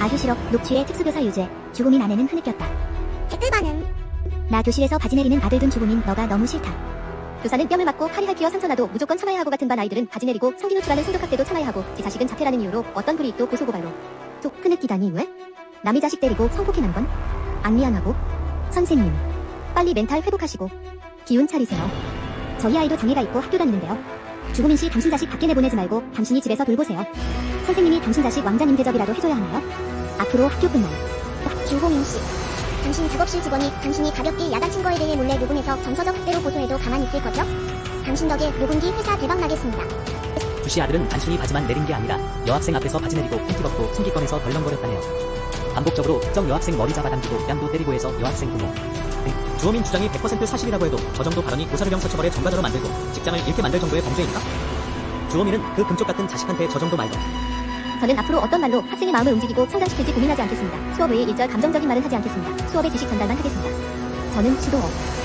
아주 싫어. 녹취의 특수교사 유죄. 주고민 아내는 흐느꼈다. 댓글 반응. 나 교실에서 바지 내리는 아들 둔 주고민 너가 너무 싫다. 교사는 뺨을 맞고 팔이 핥히어 상처나도 무조건 참아야 하고 같은 반 아이들은 바지 내리고 성기 노출하는 성적학대도 참아야 하고 제 자식은 자퇴라는 이유로 어떤 불이익도 고소고발로 속 흐느끼다니 왜? 남의 자식 때리고 성폭행한 건? 안 미안하고? 선생님 빨리 멘탈 회복하시고 기운 차리세요. 저희 아이도 장애가 있고 학교 다니는데요. 주고민 씨 당신 자식 밖에 내보내지 말고 당신이 집에서 돌보세요. 선생님이 당신 자식 왕자님 대접이라도 해줘야 하나요? 앞으로 학교 끝나요. 주호민 씨. 당신 작업실 직원이 당신이 가볍게 야단친 거에 대해 몰래 녹음해서 정서적 학대로 고소해도 가만히 있을 거죠? 당신 덕에 녹음기 회사 대박 나겠습니다. 주씨 아들은 단순히 바지만 내린 게 아니라 여학생 앞에서 바지 내리고 팬티 벗고 숨기 꺼내서 덜렁거렸다네요. 반복적으로 특정 여학생 머리 잡아당기고 뺨도 때리고 해서 여학생 부모. 등 주호민 주장이 100% 사실이라고 해도 저 정도 발언이 고사르령 처벌의 전과자로 만들고 직장을 잃게 만들 정도의 범죄입니까? 주호민은 그 금쪽 같은 자식한테 저 정도 말도 저는 앞으로 어떤 말로 학생의 마음을 움직이고 성장시킬지 고민하지 않겠습니다. 수업 외에 일절 감정적인 말은 하지 않겠습니다. 수업의 지식 전달만 하겠습니다. 저는 수도업.